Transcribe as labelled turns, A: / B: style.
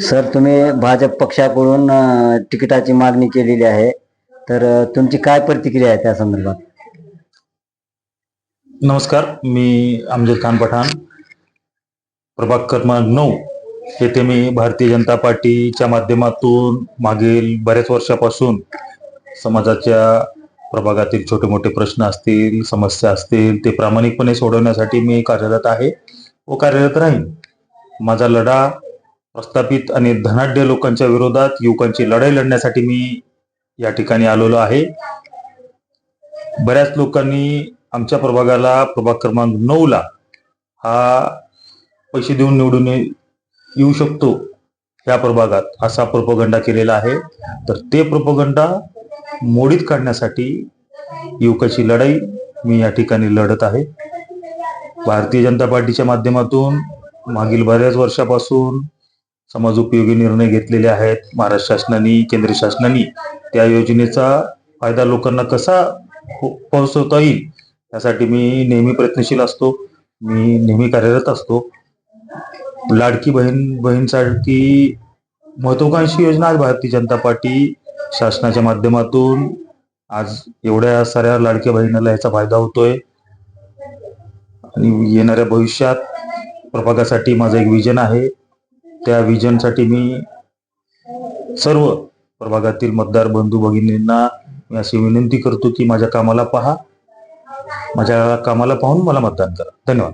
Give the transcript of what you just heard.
A: Sir तुम्ही भाजप पक्षाकडून तिकिटाची मागणी केलेली आहे. तर तुमची काय प्रतिक्रिया आहे त्या संदर्भात?
B: नमस्कार मी अमजद खान पठाण. प्रभाग क्रमांक नऊ. येथे मी भारतीय जनता पार्टीच्या माध्यमातून मागील बऱ्याच वर्षापासून समाजाच्या प्रभागातील छोटे मोठे प्रश्न असतील समस्या असतील ते प्रामाणिकपणे सोडवण्यासाठी मी कार्यरत आहे. व कार्यरत राहीन. माझा लढा प्रस्थापित आणि धनाढ्य लोकांच्या विरोधात युवकांची लढाई लढण्यासाठी मी या ठिकाणी आलेलो आहे. बऱ्याच लोकांनी आमच्या प्रभागाला प्रभाग क्रमांक नऊ ला हा पैसे देऊन निवडून येऊ शकतो या प्रभागात असा प्रोपगंडा केलेला आहे. तर ते प्रोपगंडा मोडीत काढण्यासाठी युवकाची लढाई मी या ठिकाणी लढत आहे. भारतीय जनता पार्टीच्या माध्यमातून मागील बऱ्याच वर्षापासून समाज उपयोगी निर्णय घेतलेले आहेत. महाराष्ट्र शासनाने केंद्र शासनाने त्या योजनेचा फायदा लोकांना कसा पो- पोहोचवता येईल यासाठी मी नेहमी प्रयत्नशील असतो. मी नेहमी कार्यरत असतो. लाडकी बहीण बहीणसाठी महत्वाकांक्षी योजना आज भारतीय जनता पार्टी शासनाच्या माध्यमातून. आज एवढ्या साऱ्या लाडक्या बहिणीला याचा फायदा होतोय. आणि येणाऱ्या भविष्यात प्रभागासाठी माझं एक विजन आहे. त्या विजनसाठी मी सर्व प्रभागातील मतदार बंधू भगिनींना मी अशी विनंती करतो की माझ्या कामाला पहा. माझ्या कामाला पाहून मला मतदान करा. धन्यवाद.